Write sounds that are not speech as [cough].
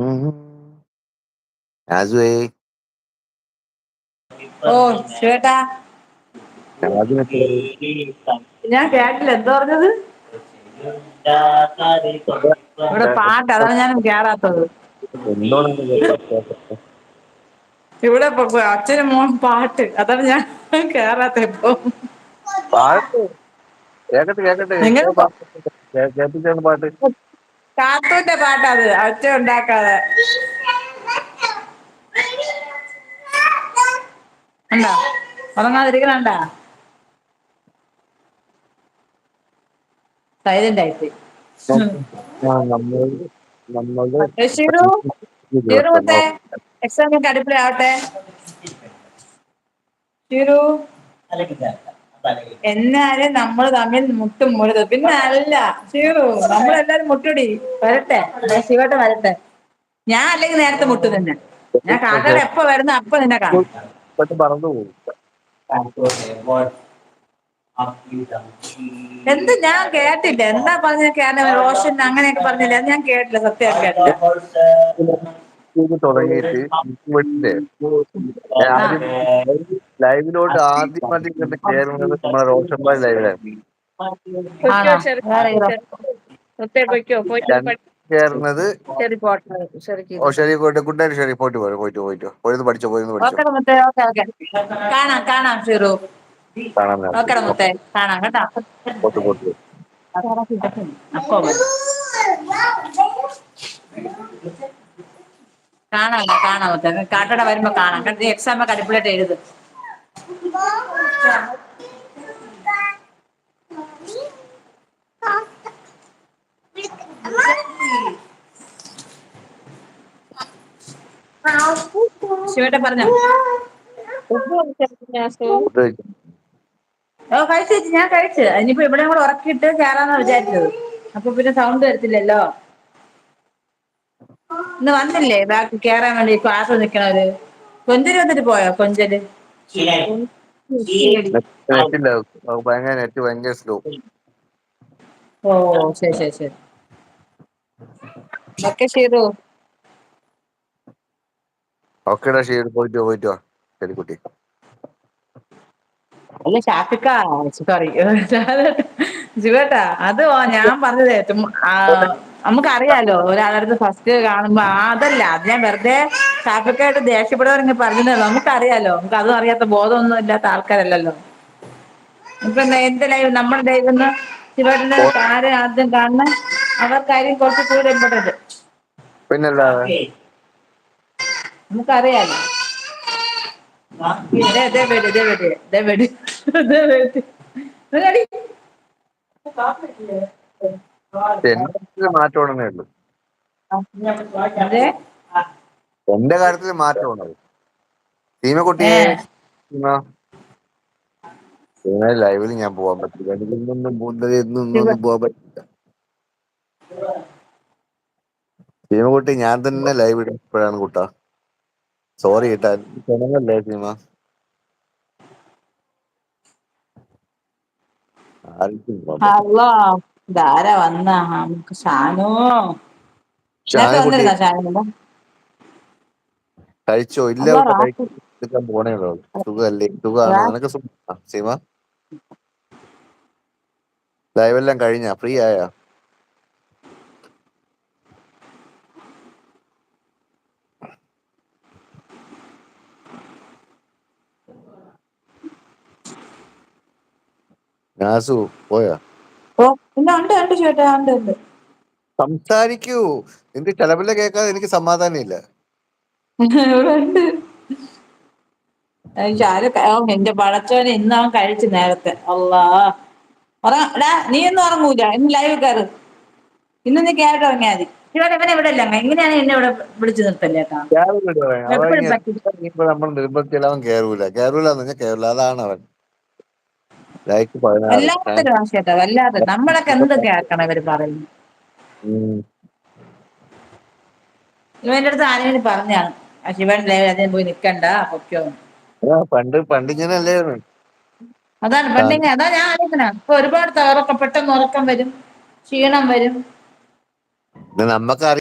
ഉം. ഓ ശ്വേട്ടാ ഞാൻ കേട്ടില്ല എന്താ പറഞ്ഞത്? ഇവിടെ പാട്ട് അതാണ് ഞാൻ കേറാത്തത്. ഇവിടെ പ- പ- അച്ഛനും മോൻ പാട്ട് അതാണ് ഞാൻ കേറാത്ത ഇപ്പൊ. പാട്ട്? കേക്കട്ടെ കേക്കട്ടെ. നിങ്ങൾ കേൾപ്പിച്ചാണ് പാട്ട്? കാത്തൂന്റെ പാട്ടത് അച്ഛ ഉണ്ടാക്കാതെ. ഉണ്ടോ ഉറങ്ങാതിരിക്കണണ്ട? സൈലന്റ് ആയിട്ട്. എക്സാം ഒക്കെ അടുപ്പിലാവട്ടെ. ഷിറു. എന്നാലും നമ്മൾ തമ്മിൽ മുട്ടും മുഴുതും പിന്നെ അല്ല ഷീറു നമ്മളെല്ലാരും മുട്ടുടി വരട്ടെ ഞാൻ ശിവട്ടെ വരട്ടെ ഞാൻ അല്ലെങ്കിൽ നേരത്തെ മുട്ടു തന്നെ ഞാൻ കാക്കട എപ്പോ വരുന്ന അപ്പൊ നിന്നെ കാണും എന്ത് ഞാൻ കേട്ടില്ല എന്താ പറഞ്ഞ കേരള റോഷൻ അങ്ങനെയൊക്കെ പറഞ്ഞില്ല ഞാൻ കേട്ടില്ല സത്യം കേട്ടില്ല ഇത് തുടങ്ങിയിട്ട് ഞാൻ ആദ്യം ലൈവിലോട്ട് ആദ്യമായിട്ട് കണ്ട് കയറുന്നത് നമ്മുടെ റോഷൻ ഭായ് ലൈവിലായിരുന്നു കയറുന്നത് പോട്ടെ. ഓ പോയിട്ട് ഗുഡ് നൈറ്റ് പോയിട്ട് പോയി പോയിട്ട് പോയിട്ട്. പോയിരുന്നു പഠിച്ചോ പോയിരുന്നു പഠിച്ചോ? കാണാം ഷീറു. കാണാം കേട്ടോ. പോട്ട് പോട്ട് കാണാം കാണാം മുത്തേ കാട്ടട വരുമ്പോ കാണാം. കേട്ടോ എക്സാം ഒക്കെ അടിപൊളിയായിട്ട് എഴുതും. ശിവട്ടെ പറഞ്ഞോ? ഓ കഴിച്ചു ഞാൻ കഴിച്ചു. ഇനിയിപ്പോ ഇവിടെ കൂടെ ഉറക്കിയിട്ട് കയറാന്നാ വിചാരിച്ചത്. അപ്പൊ പിന്നെ സൗണ്ട് വരത്തില്ലല്ലോ. ഇന്ന് വന്നില്ലേ? ബാക്കി കേറാൻ വേണ്ടി ക്ലാസ് നിക്കണവര്. കൊഞ്ചൽ വന്നിട്ട് പോയോ? കൊഞ്ചൽ ഭയങ്കര നെറ്റ് ഭയങ്കര സ്ലോ. ഓ ശരി ശരി ചെയ്തു? ഓക്കേടാ ശരി പോയിട്ടോ പോയിട്ടോ. ശരി കുട്ടി. അല്ല ഷാഫിക്ക സോറി ശിവേട്ടാ [laughs] അത് ഞാൻ പറഞ്ഞത് നമുക്കറിയാലോ ഒരാളടുത്ത് ഫസ്റ്റ് കാണുമ്പോ അതല്ല അത് ഞാൻ വെറുതെ ഷാഫിക്കായിട്ട് ദേഷ്യപ്പെടുവാണെങ്കിൽ പറഞ്ഞതേ ഉള്ളൂ നമുക്കറിയാലോ നമുക്ക് അതും അറിയാത്ത ബോധമൊന്നും ഇല്ലാത്ത ആൾക്കാരല്ലല്ലോ. ഇപ്പൊ എന്റെ ലൈവ് നമ്മുടെ ലൈവ് ശിവട്ടിന്റെ ആരെ ആദ്യം കാണുന്ന അവർക്കായിരിക്കും കുറച്ച് കൂടുതൽ ഇമ്പോർട്ടന്റ് പിന്നല്ലാതെ നമുക്കറിയാലോ. ഇതേ ദേ വരൂ, ദേ വരൂ, ദേ വരൂ, ദേ വരൂ. എന്റെ മാറ്റം ഉണ്ടെന്നേ ഉള്ളൂ. എന്റെ കാര്യത്തിൽ മാറ്റം ഉണ്ടത്. സീമക്കുട്ടിയെ സീമ. സീമ ലൈവിൽ ഞാൻ പോവാൻ പറ്റില്ല. എനിക്കൊന്നും ഒന്നും പോവാൻ പറ്റില്ല. സീമക്കുട്ടി ഞാൻ തന്നെ ലൈവ് ഇടുമ്പോഴാണ് കുട്ടാ. സോറി കേട്ടാ. ക്ഷണമല്ലേ സീമ? ആർക്കും ധാരാ വന്ന? നമുക്ക് ഷാനു. നേരത്തെ ഷാനുക്കുട്ടി ഷാനു കഴിച്ചോ? ഇല്ല കഴിക്കാൻ പോണേ ഉള്ളൂ. സുഖമല്ലേ സുഖമാണ് റാ- നിനക്ക് സുഖമാ സീമ? ലൈവ് എല്ലാം കഴിഞ്ഞാ? ഫ്രീ ആയാ? നാസു പോയാ? പിന്നെ ഉണ്ട് ഉണ്ട് ചേട്ടാ ഉണ്ട് ഉണ്ട്. സംസാരിക്കൂ. നിന്റെ ചെലവിലെ കേൾക്കാതെ എനിക്ക് സമാധാനമില്ല. ഇവിടെ ഉണ്ട്. ഏയ് ഷാരൂഖ് ഓ എന്റെ പടച്ചോനെ ഇന്ന് അവൻ കഴിച്ചു നേരത്തെ. അല്ലാ ഉറങ്ങാ നീ ഒന്നും ഉറങ്ങൂല. ഇന്ന് ലൈവ് കയറ് ഇന്ന് നീ കേട്ട് ഉറങ്ങിയാൽ മതി. ഇവിടെ ഇവനെ ഇവിടെ ഇല്ല എങ്ങനെയാണ് എന്നെ ഇവിടെ വിളിച്ചു നിർത്തല്ലേ കേട്ടാ. എപ്പോഴും ഇനിയിപ്പോ നമ്മൾ നിർബന്ധിച്ചാൽ അവൻ കേറൂല. കേറൂല എന്ന് പറഞ്ഞാൽ കേറൂല. അതാണ് അവൻ. ലൈക്ക് വല്ലാത്തൊരു വല്ലാത്ത നമ്മളൊക്കെ എന്ത് കേൾക്കണം ഇവർ പറയുന്നു ഉം. ഇവന്റെ അടുത്ത് ആരെങ്കിലും പറഞ്ഞാണ്. ശിവൻ അതിന് പോയി നിക്കണ്ട പൊക്കോ ആ, പണ്ട് പണ്ട് ഇങ്ങനെ അല്ലായിരുന്നു. അതാണ് പണ്ടിങ്ങ അതാ ഞാൻ ആലോചന ഇപ്പൊ ഒരുപാട് ഉറക്കം പെട്ടെന്ന് ഉറക്കം വരും ക്ഷീണം വരും. ഇത് നമ്മക്ക്